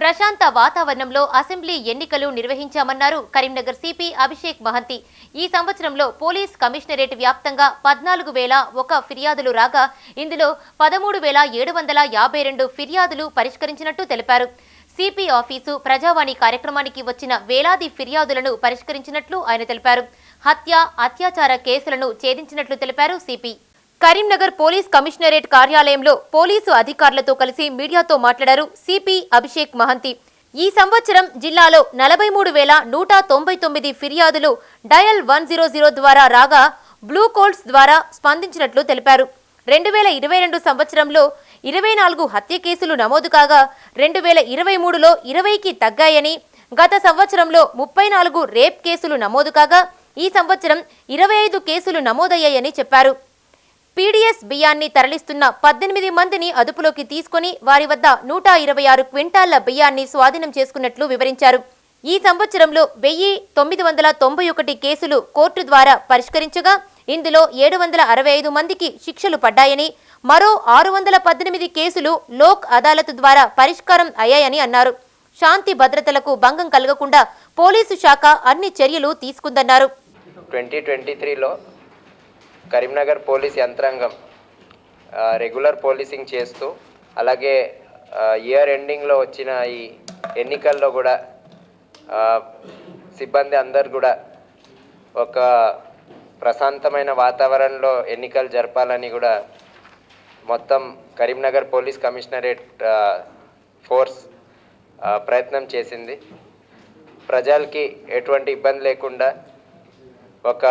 ప్రశాంత వాతావరణంలో అసెంబ్లీ ఎన్నికలు నిర్వహించామన్నారు కరీంనగర్ సిపి అభిషేక్ మహంతి. ఈ సంవత్సరంలో పోలీస్ కమిషనరేట్ వ్యాప్తంగా పద్నాలుగు వేల ఒక ఫిర్యాదులు రాగా ఇందులో పదమూడు వేల ఏడు వందల యాభై రెండు ఫిర్యాదులు పరిష్కరించినట్టు తెలిపారు. సిపి ఆఫీసు ప్రజావాణి కార్యక్రమానికి వచ్చిన వేలాది ఫిర్యాదులను పరిష్కరించినట్లు ఆయన తెలిపారు. హత్య అత్యాచార కేసులను ఛేదించినట్లు తెలిపారు సిపి. కరీంనగర్ పోలీస్ కమిషనరేట్ కార్యాలయంలో పోలీసు అధికారులతో కలిసి మీడియాతో మాట్లాడారు సిపి అభిషేక్ మహంతి. ఈ సంవత్సరం జిల్లాలో నలభై మూడు వేల నూట తొంభై తొమ్మిది ఫిర్యాదులు డయల్ వన్ జీరో జీరో ద్వారా రాగా బ్లూ కోల్డ్స్ ద్వారా స్పందించినట్లు తెలిపారు. రెండు వేల ఇరవై రెండు సంవత్సరంలో ఇరవై నాలుగు హత్య కేసులు నమోదు కాగా రెండు వేల ఇరవై మూడులో ఇరవైకి తగ్గాయని గత సంవత్సరంలో ముప్పై నాలుగు రేప్ కేసులు నమోదు కాగా ఈ సంవత్సరం ఇరవై ఐదు కేసులు నమోదయ్యాయని చెప్పారు. పీడీఎస్ బియ్యాన్ని తరలిస్తున్న పద్దెనిమిది మందిని అదుపులోకి తీసుకొని వారి వద్ద నూట ఇరవై ఆరు క్వింటాళ్ళ బియ్యాన్ని స్వాధీనం చేసుకున్నట్లు వివరించారు. ఈ సంవత్సరంలో వెయ్యి తొమ్మిది వందల తొంభై ఒకటి కేసులు కోర్టు ద్వారా పరిష్కరించగా ఇందులో ఏడు వందల అరవై ఐదు మందికి శిక్షలు పడ్డాయని మరో ఆరు వందల పద్దెనిమిది కేసులు లోక్ అదాలత్ ద్వారా పరిష్కారం అయ్యాయని అన్నారు. శాంతి భద్రతలకు భంగం కలగకుండా పోలీసు శాఖ అన్ని చర్యలు తీసుకుందన్నారు. ట్వంటీ ట్వంటీ త్రీలో కరీంనగర్ పోలీస్ యంత్రాంగం రెగ్యులర్ పోలీసింగ్ చేస్తూ అలాగే ఇయర్ ఎండింగ్లో వచ్చిన ఈ ఎన్నికల్లో కూడా సిబ్బంది అందరు కూడా ఒక ప్రశాంతమైన వాతావరణంలో ఎన్నికలు జరపాలని కూడా మొత్తం కరీంనగర్ పోలీస్ కమిషనరేట్ ఫోర్స్ ప్రయత్నం చేసింది. ప్రజలకి ఎటువంటి ఇబ్బంది లేకుండా ఒక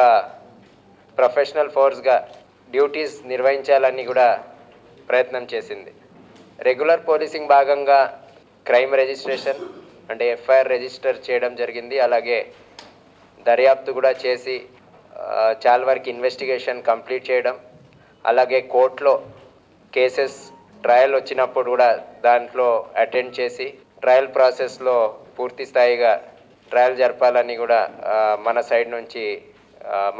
ప్రొఫెషనల్ ఫోర్స్గా డ్యూటీస్ నిర్వహించాలని కూడా ప్రయత్నం చేసింది. రెగ్యులర్ పోలీసింగ్ భాగంగా క్రైమ్ రిజిస్ట్రేషన్ అంటే ఎఫ్ఐఆర్ రిజిస్టర్ చేయడం జరిగింది. అలాగే దర్యాప్తు కూడా చేసి చాలా వరకు ఇన్వెస్టిగేషన్ కంప్లీట్ చేయడం. అలాగే కోర్టులో కేసెస్ ట్రయల్ వచ్చినప్పుడు కూడా దాంట్లో అటెండ్ చేసి ట్రయల్ ప్రాసెస్లో పూర్తి స్థాయిగా ట్రయల్ జరపాలని కూడా మన సైడ్ నుంచి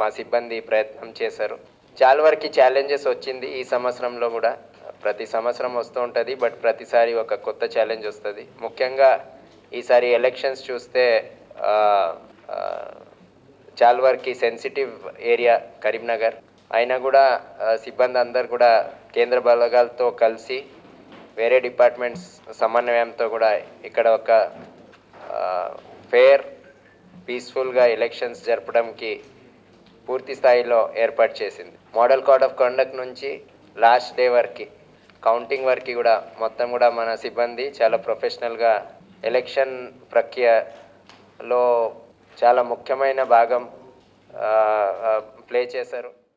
మా సిబ్బంది ప్రయత్నం చేశారు. చాలా వరకు ఛాలెంజెస్ వచ్చింది ఈ సంవత్సరంలో కూడా. ప్రతి సంవత్సరం వస్తూ ఉంటుంది బట్ ప్రతిసారి ఒక కొత్త ఛాలెంజ్ వస్తుంది. ముఖ్యంగా ఈసారి ఎలక్షన్స్ చూస్తే చాలా వరకు సెన్సిటివ్ ఏరియా కరీంనగర్. అయినా కూడా సిబ్బంది అందరు కూడా కేంద్ర బలగాలతో కలిసి వేరే డిపార్ట్మెంట్స్ సమన్వయంతో కూడా ఇక్కడ ఒక ఫేర్ పీస్ఫుల్గా ఎలక్షన్స్ జరపడానికి పూర్తి స్థాయిలో ఏర్పాటు చేసింది. మోడల్ కోడ్ ఆఫ్ కండక్ట్ నుంచి లాస్ట్ డే వరకు కౌంటింగ్ వరకు కూడా మొత్తం కూడా మన సిబ్బంది చాలా ప్రొఫెషనల్గా ఎలక్షన్ ప్రక్రియలో చాలా ముఖ్యమైన భాగం ప్లే చేశారు.